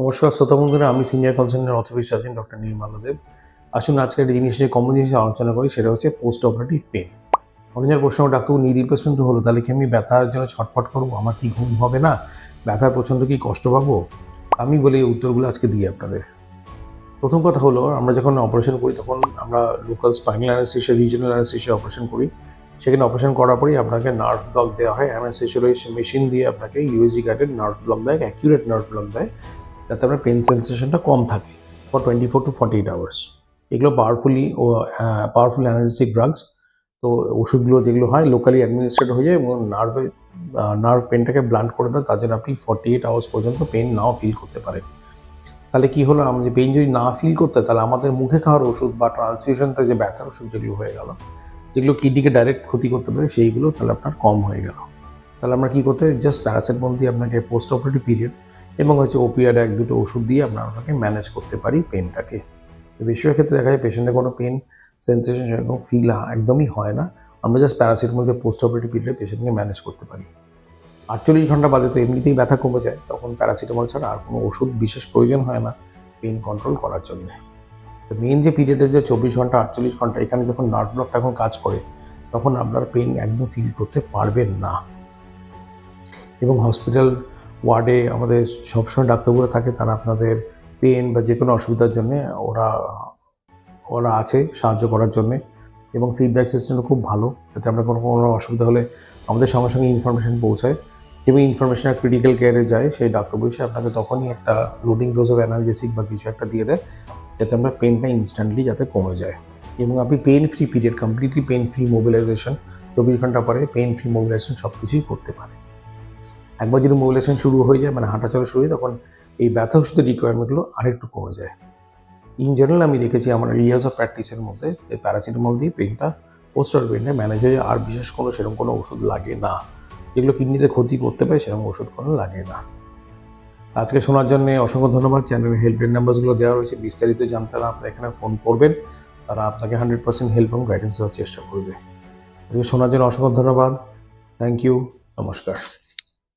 নমস্কার, শ্রোতা বন্ধুরা, আমি senior consultant authority surgeon doctor Nirmal Deb. আসুন আজকে একটা জিনিস নিয়ে কমন জিনিস আলোচনা করি, সেটা হচ্ছে পোস্ট অপারেটিভ পেন অনেকের প্রশ্ন ডাক্তার নি রিপ্লেসমেন্ট হলো, তাহলে কি আমি ব্যথার জন্য ছটফট করব? আমার কি ঘুম হবে না? ব্যথার প্রচণ্ড কি কষ্ট পাবো? আমি বলি, এই উত্তরগুলো আজকে দিই আপনাদের। প্রথম কথা হলো, আমরা যখন অপারেশন করি, তখন আমরা local spinal anaesthesia regional anaesthesia operation করি। সেখানে অপারেশন করার পরেই আপনাকে নার্ভ ব্লক দেওয়া হয়। অ্যানাস্থেশিয়ালজি মেশিন দিয়ে আপনাকে ইউএসজি গাইডেড নার্ভ ব্লক দেয় অ্যাকিউরেট নার্ভ ব্লক দেয়। যাতে আপনার পেন সেন্সেশনটা কম থাকে for twenty four to forty eight hours এগুলো পাওয়ারফুলি ও পাওয়ারফুল অ্যানালিসিক ড্রাগস তো ওষুধগুলো যেগুলো হয় লোকালি অ্যাডমিনিস্ট্রেট হয়ে যায় এবং নার্ভে নার্ভ পেনটাকে ব্লান্ট করে দেয়, তার জন্য আপনি ফর্টি এইট আওয়ার্স পর্যন্ত পেন নাও ফিল করতে পারেন। তাহলে কী হলো? আমাদের পেন যদি না ফিল করতে, তাহলে আমাদের মুখে খাওয়ার ওষুধ বা ট্রান্সফিউশনতে যে ব্যথার ওষুধ যেগুলো হয়ে গেল, যেগুলো কিডনিকে ডাইরেক্ট ক্ষতি করতে পারে, সেইগুলো তাহলে আপনার কম হয়ে গেল। তাহলে আমরা কী করতে জাস্ট প্যারাসিটামল দিয়ে আপনাকে পোস্ট অপারেটিভ পিরিয়ড এবং হচ্ছে ওপিয়াড এক দুটো ওষুধ দিয়ে আমরা ওটাকে ম্যানেজ করতে পারি পেনটাকে বেশিরভাগ ক্ষেত্রে দেখা যায় পেশেন্টের কোনো পেন সেন্সেশন সেরকম ফিল একদমই হয় না। আমরা জাস্ট প্যারাসিটামল দিয়ে পোস্ট অপারেটিভ পিরিয়ডে পেশেন্টকে ম্যানেজ করতে পারি। আটচল্লিশ ঘণ্টা বাদে তো এমনিতেই ব্যথা কমে যায়, তখন প্যারাসিটামল ছাড়া আর কোনো ওষুধ বিশেষ প্রয়োজন হয় না পেন কন্ট্রোল করার জন্য। তো মেন যে পিরিয়ডে যে চব্বিশ ঘণ্টা, আটচল্লিশ ঘণ্টা, এখানে যখন নার্ভ ব্লকটা এখন কাজ করে, তখন আপনার পেন একদম ফিল করতে পারবেন না। এবং হসপিটাল ওয়ার্ডে আমাদের সবসময় ডাক্তারবাবুরা থাকে, তারা আপনাদের পেন বা যে কোনো অসুবিধার জন্যে ওরা ওরা আছে সাহায্য করার জন্যে এবং ফিডব্যাক সিস্টেমটা খুব ভালো, যাতে আমরা কোনো কোনো অসুবিধা হলে আমাদের সঙ্গে সঙ্গে ইনফরমেশন পৌঁছায়। এবং ইনফরমেশন ক্রিটিক্যাল কেয়ারে যায়, সেই ডাক্তারবাবু এসে আপনাকে তখনই একটা লোডিং ডোজ অফ অ্যানালজেসিক বা কিছু একটা দিয়ে দেয়, যাতে আমরা পেনটা ইনস্ট্যান্টলি যাতে কমে যায়। এবং আপনি pain free period completely pain free mobilisation চব্বিশ ঘণ্টা পরে পেন ফ্রি মোবিলাইজেশন সব কিছুই করতে পারে একবার যদি মোবিলাইজেশন শুরু হয়ে যায় মানে হাঁটা চলা শুরু হয় তখন এই ব্যথা ওষুধের রিকোয়ারমেন্টগুলো আরেকটু কমে যায়। ইন জেনারেল আমি দেখেছি আমার ইয়ার্স অফ প্র্যাকটিসের মধ্যে এই প্যারাসিটামল দিয়ে পেনটা পোস্টার পেনটা ম্যানেজ হয়ে আর বিশেষ কোনো সেরকম কোনো ওষুধ লাগে না। যেগুলো কিডনিতে ক্ষতি করতে পারে, সেরকম ওষুধ কোনো লাগে না। আজকে শোনার জন্য অসংখ্য ধন্যবাদ। চ্যানেলের হেল্পলাইন নাম্বারসগুলো দেওয়া রয়েছে, বিস্তারিত জানতে হলে আপনারা এখানে ফোন করবেন। তারা আপনাকে হান্ড্রেড পার্সেন্ট হেল্প এবং গাইডেন্স দেওয়ার চেষ্টা করবে। আজকে শোনার জন্য অসংখ্য ধন্যবাদ। থ্যাংক ইউ নমস্কার।